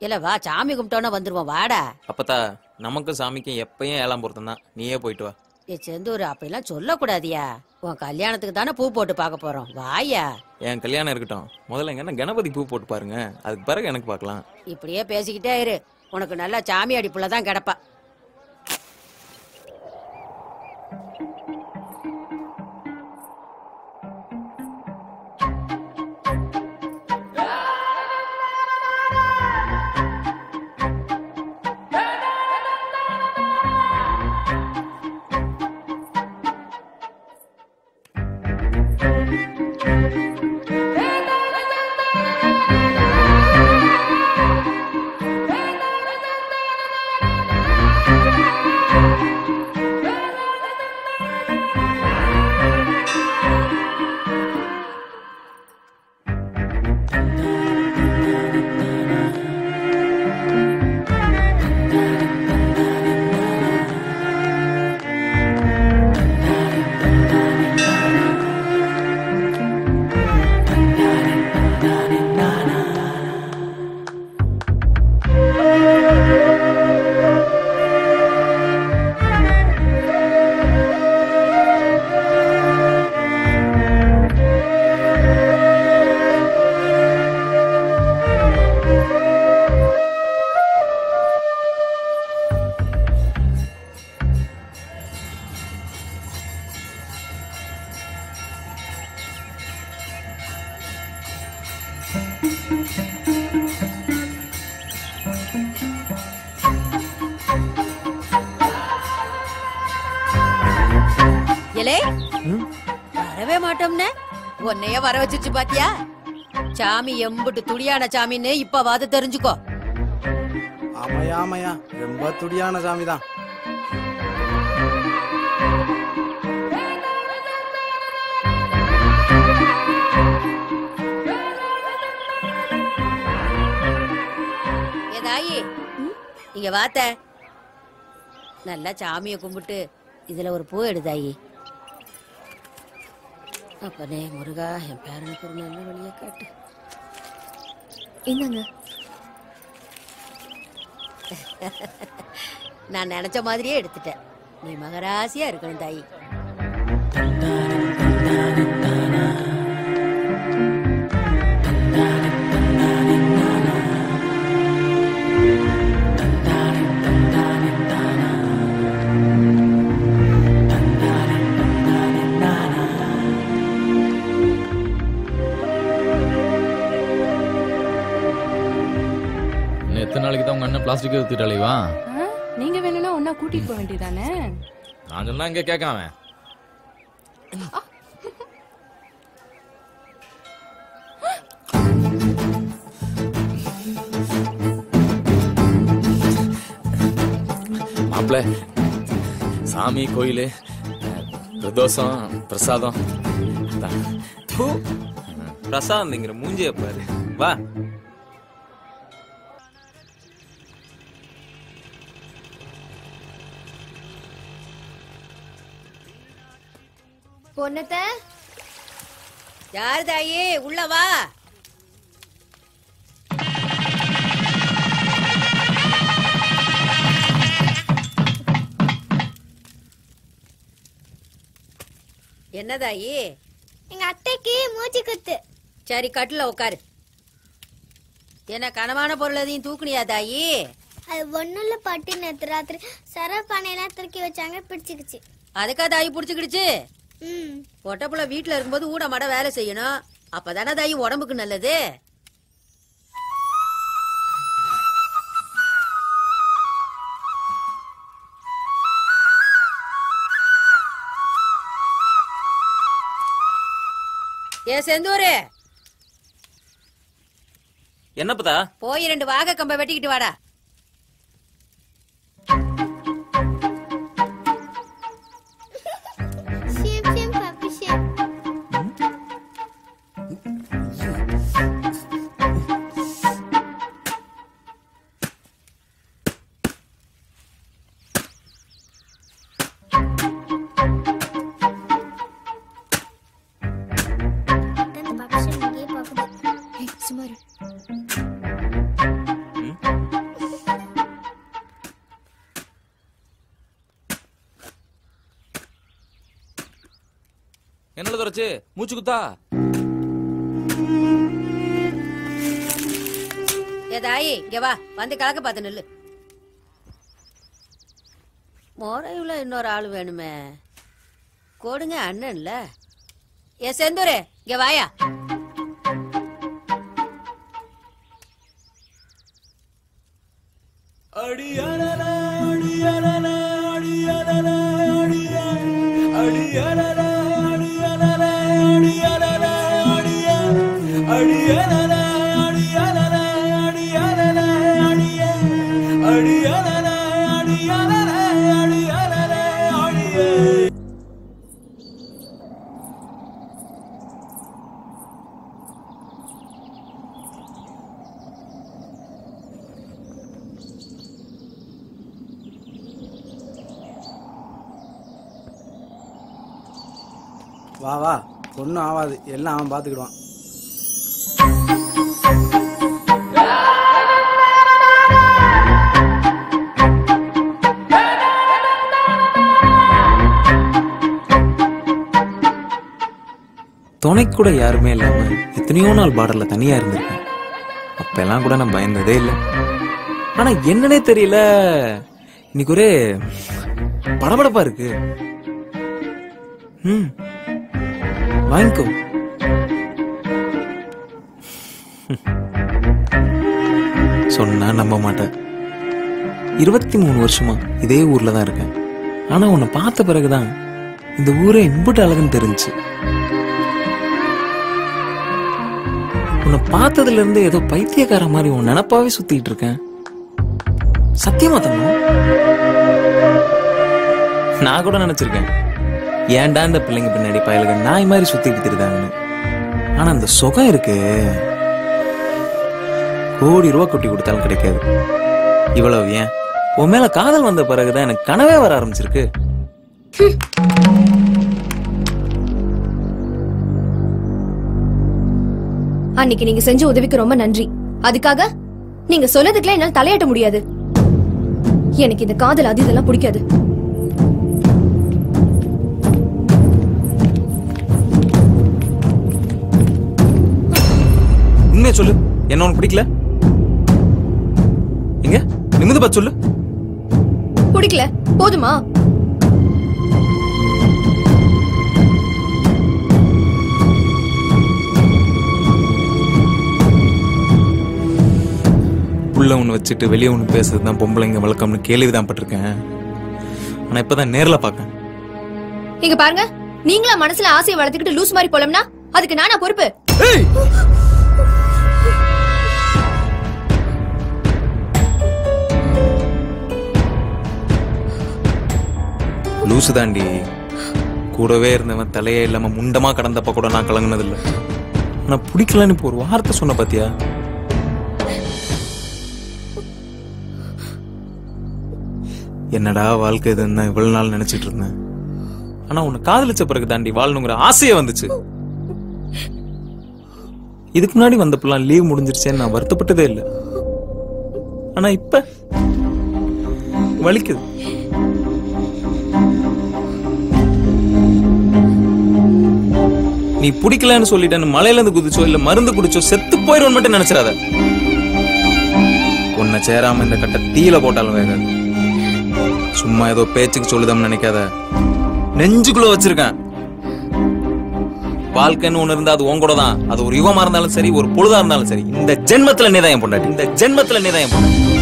இல்ல வா சாமி கும்பிட்டோன்னு வந்துருவோம் வாடா. அப்பத்தா நமக்கும் சாமிக்கும் எப்பயும் ஏழாம் பொருத்தம் தான். நீயே போயிட்டு வா. ஏ செந்தூர் அப்படிலாம் சொல்லக்கூடாதியா? உன் கல்யாணத்துக்கு தானே பூ போட்டு பார்க்க போறோம். வாயா? என் கல்யாணம் இருக்கட்டும். முதல்ல எங்க என்ன கணபதி பூ போட்டு பாருங்க. அதுக்கு பிறகு எனக்கு பார்க்கலாம். இப்படியே பேசிக்கிட்டே இரு. உனக்கு நல்லா சாமி அடிப்புல தான் கிடப்பா. இலே வரவே மாட்டோம்னே. உன்னைய வர வச்சிருச்சு பாத்தியா? சாமி எம்புட்டு துடியான சாமின்னு இப்பவாது தெரிஞ்சுக்கோ. ஆமாயா ஆமாயா ரொம்ப துடியான சாமி தான் ஏதாயி இங்க வாத்த. நல்லா சாமிய கும்பிட்டு இதுல ஒரு பூ எடுதாயி அப்பனே முருகா என் பேரனுக்கு ஒரு நல்ல வழியை காட்டு. என்னங்க? நான் நினைச்ச மாதிரியே எடுத்துட்டேன். நீ மகராசியா இருக்கணும் தாயி. இன்னும் எத்தனை நாளைக்கு தான் உங்க அண்ணன் பிளாஸ்டிக் ஊத்திட்டாலேவா ஆ, நீங்க வேணும்னா ஒன்னா கூட்டிட்டு போக வேண்டியதானே? நான் சொன்னா இங்க கேட்காம மாப்பிள்ள சாமி கோயில் பிரதோஷம் பிரசாதம். அதான். பூ பிரசாந்திங்கிற மூஞ்சிய பாரு. வா. பொண்ணத்த? யார் தாயி? உள்ள வா. என்ன தாயி? எங்க அத்தைக்கு மூச்சு குத்து. சரி கட்டுல உட்காரு என்ன கனமான பொருள் எதையும் தூக்குனியா தாயி? அது ஒண்ணுல பட்டு நேத்து ராத்திரி சர பானையெல்லாம் தூக்கி வச்சாங்க பிடிச்சிக்கிச்சு. அதுக்கா தாயி புடிச்சுக்கிடுச்சு? ம். பொட்டப்புள்ள வீட்டுல இருக்கும்போது ஊட மாட வேலை செய்யணும். அப்பதானே தாயி உடம்புக்கு நல்லது? ஏ செந்தூரு. என்னப்பதா? போய் ரெண்டு வாகை கம்ப வெட்டிக்கிட்டு வாடா. என்னாச்சு மூச்சு குத்தா? ஏ தாயி இங்க வா. வந்து கலக்க பார்த்து நில்லு. முறையுள்ள இன்னொரு ஆள் வேணுமே. கொடுங்க அண்ணன்ல. ஏ செந்தூரே இங்க வாயா. வா வா. ஒன்றும் ஆகாது எல்லாம் அவன் பார்த்துக்கிடுவான். துணைக்கு கூட யாருமே இல்லாம எத்தனையோ நாள் பார்டர்ல தனியா இருந்திருக்கேன் அப்பெல்லாம் கூட நான் பயந்ததே இல்லை. ஆனா என்னன்னே தெரியல. இன்னைக்கு ஒரே படபடப்பா இருக்கு. ம். வாங்கிக்கோ. சொன்னா நம்ப மாட்டேன். இருபத்தி மூணு வருஷமா இதே ஊர்ல தான் இருக்கேன். ஆனா உன்னை பார்த்த பிறகுதான் இந்த ஊரே இம்புட்டு அழகுன்னு தெரிஞ்சுச்சு. உன்னை பார்த்ததுல இருந்து ஏதோ பைத்தியக்கார மாதிரி உன் நினப்பாவே சுத்திட்டு இருக்கேன். சத்தியமா தங்கம் நான் கூட நினைச்சிருக்கேன். ஏன்டா இந்த பிள்ளைங்க பின்னாடி பயலுக நாய் மாதிரி சுத்திட்டு திரிதாங்கன்னு. ஆனா அந்த சுகம் இருக்கு. கோடி ரூபா கொட்டி கொடுத்தாலும் கிடைக்காது. இவ்வளவு ஏன்? உன் மேல காதல் வந்த பிறகுதான் எனக்கு கனவே வர ஆரம்பிச்சிருக்கு. அன்னைக்கு நீங்க செஞ்ச உதவிக்கு ரொம்ப நன்றி. அதுக்காக நீங்க சொன்னதுக்குலாம் என்னால தலையாட்ட முடியாது. எனக்கு இந்த காதல் அது இதெல்லாம் பிடிக்காது. உண்மையை சொல்லு. என்ன உனக்கு பிடிக்கல? எங்க? நிமிந்து பார்த்து சொல்லு. பிடிக்கல. போதுமா? உள்ள ஒண்ணு வச்சுட்டு வெளியே ஒண்ணு பேசுறது தான் பொம்பளைங்க வழக்கம்னு கேள்விதான் பட்டிருக்கேன். ஆனா இப்பதான் நேர்ல பார்க்கேன் இங்க பாருங்க நீங்களா மனசுல ஆசையை வளர்த்துக்கிட்டு லூஸ் மாதிரி போலம்னா அதுக்கு நானா பொறுப்பு? லூசு தாண்டி கூடவே இருந்தவன் தலையே இல்லாம முண்டமா கடந்தப்ப கூட நான் கலங்கினது இல்ல ஆனா பிடிக்கலன்னு இப்போ ஒரு வார்த்தை சொன்ன பாத்தியா? என்னடா வாழ்க்கை இதுன்னு இவ்வளவு நாள் நினைச்சிட்டு இருந்தேன்? ஆனா உன்னை காதலிச்ச பிறகு தாண்டி வாழணுங்கிற ஆசையே வந்துச்சு. இதுக்கு முன்னாடி வந்தப்பெல்லாம் லீவ் முடிஞ்சிருச்சேன்னு நான் வருத்தப்பட்டதே இல்லை. ஆனா இப்ப வலிக்குது. நீ பிடிக்கலன்னு சொல்லிட்டேன்னு மலையில இருந்து குதிச்சோ இல்ல மருந்து குடிச்சோ செத்து போயிரும் மட்டும் நினைச்சிடாத. உன்னை சேராம இந்த கட்ட தீயில போட்டாலும் வேகாது. சும்மா ஏதோ பேச்சுக்கு சொல்லுதம்னு நினைக்காத. நெஞ்சுக்குள்ள வச்சிருக்கேன். வாழ்க்கைன்னு ஒண்ணு இருந்தா அது உன் கூட தான். அது ஒரு யுகமா இருந்தாலும் சரி ஒரு பொழுதா இருந்தாலும் சரி. இந்த ஜென்மத்துல நீதான் என் பொண்டாட்டி. இந்த ஜென்மத்துல நீதான் என் பொண்டாட்டி.